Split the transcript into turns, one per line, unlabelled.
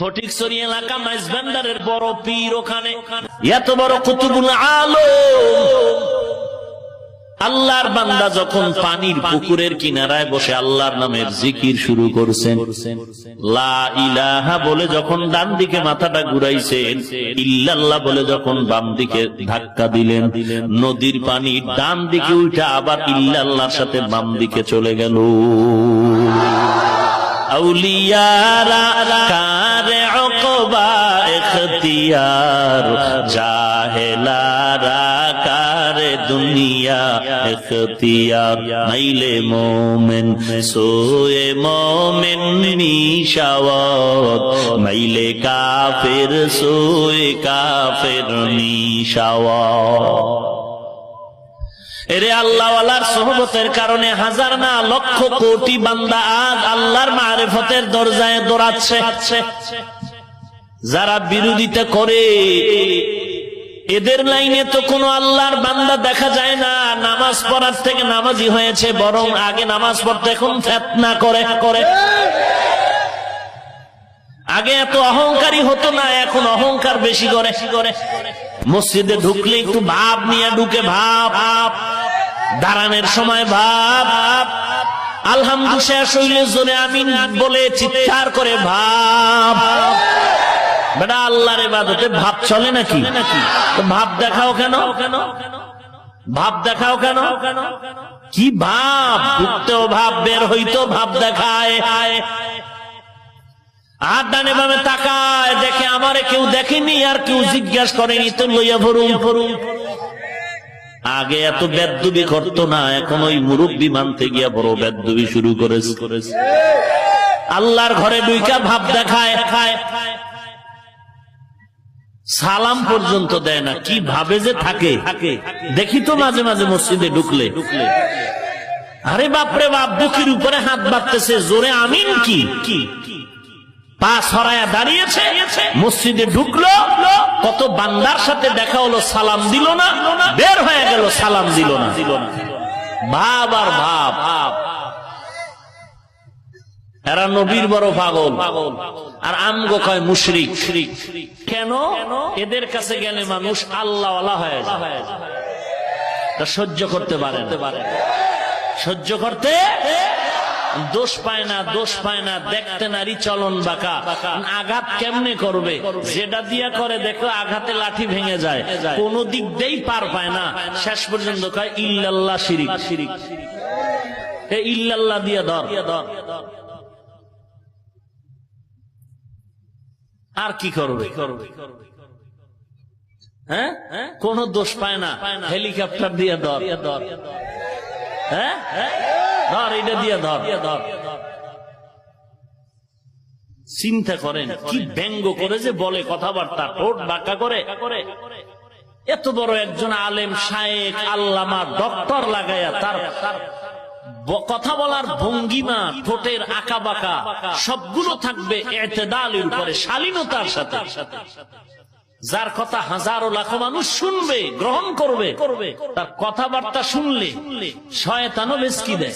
ফটিকছড়ি এলাকা মাইজবান্ডারের বড় পীর ওখানে। এত বড় কুতুবুল আলো আল্লাহর বান্দা যখন পানির পুকুরের কিনারায় বসে আল্লাহর নামের জিকির শুরু করছেন, লা ইলাহা বলে যখন ডান দিকে মাথাটা ঘুরাইছেন, ইল্লাল্লাহ বলে যখন বাম দিকে ধাক্কা দিলেন, নদীর পানি ডান দিকে উঠে আবার ইল্লাল্লাহর সাথে বাম দিকে চলে গেল। আউলিয়ারা কারে অকবা এখতিয়ার জাহেলারা কারে দুনিয়া এখতিয়ার মাইলে মোমেন, সোয়ে মোমেন নিশাওয়াত। মাইলে কাফের, সোয়ে কাফের নিশাওয়াত। এরে আল্লাহওয়ালার সহবতের কারণে হাজার না লক্ষ কোটি বান্দা আজ আল্লাহর মারেফতের দরজায় দৌড়াচ্ছে। যারা বিরোধিতা করে, এদের লাইনে তো কোনো আল্লাহর বান্দা দেখা যায় না। নামাজ পড়ার থেকে নামাজি হয়েছে, বরং আগে নামাজ পড়তে এখন ফেতনা করে করে। আগে এত অহংকারী হতো না, এখন অহংকার বেশি করে মসজিদে ঢুকলে একটু ভাব নিয়ে ঢুকে, ভাব ভাব। দাঁড়ানোর সময় ভাব। আলহামদুলিল্লাহ শেষ হইলে জোরে আমিন বলে চিৎকার করে ভাব। বেটা আল্লাহর ইবাদতে ভাব চলে নাকি? ভাব দেখাও কেন? ভাব দেখাও কেন? কি ভাব? ঢুকতেও ভাব, বের হইতো ভাব দেখায়। আর তাকায়, দেখে আমারে কেউ দেখেনি, আর কেউ জিজ্ঞাসা করেনি তো লইয়া ভরুন ভরুন আগে এত বেদুবি করতো না, এখন ওই মুরব্বী মানতে গিয়া বড় বেদুবি শুরু করেছে। আল্লাহর ঘরে দুইটা ভাব দেখায়। খায় সালাম পর্যন্ত দেয় না, কি ভাবে যে থাকে। দেখি তো মাঝে মাঝে মসজিদে ঢুকলে। ঢুকলে আরে বাপরে বাপ, বুকের উপরে হাত বাড়তেছে জোরে আমিন কি? পা সরায়া দাঁড়িয়েছে, মসজিদে ঢুকলো। কত বান্দার সাথে দেখা হলো, সালাম দিল না, বের হয়ে গেল, সালাম দিল না। ভাব আর ভাব। ভাব এরা নবীর বড় পাগল। আর আমগো কয় মুশরিক। কেন? এদের কাছে গেলে মানুষ আল্লাহ হয়ে যায়। সহ্য করতে পারে সহ্য করতে দোষ পায় না, দোষ পায় না, দেখতে নারী চলন বাঁকা। আঘাত কেমনে করবে? যেটা দিয়া করে, দেখো আঘাতে লাঠি ভেঙে যায়। কোন দিক দিয়েই পার পায় না। শেষ পর্যন্ত কয়, ইল্লাল্লাহ শিরিক। শিরিক ইল্লাল্লাহ দিয়ে ধর। আর কি করবে? হ্যাঁ? কোন দোষ পায় না। হেলিকপ্টার দিয়ে ধর। হ্যাঁ? ধর, এটা দিয়ে ধর। চিন্তা করেন, কি ব্যঙ্গ করে যে বলে কথাবার্তা, ঠোঁট বাঁকা করে। এত বড় একজন আলেম, শায়েক, আল্লামা, ডক্টর লাগাইয়া তার কথা বলার ভঙ্গিমা, ঠোঁটের আঁকা বাঁকা সবগুলো থাকবে এতেদালের উপরে, শালীনতার সাথে। যার কথা হাজারো লাখো মানুষ শুনবে, গ্রহণ করবে তার কথাবার্তা শুনলে শয়তানও বেশ কি দেয়।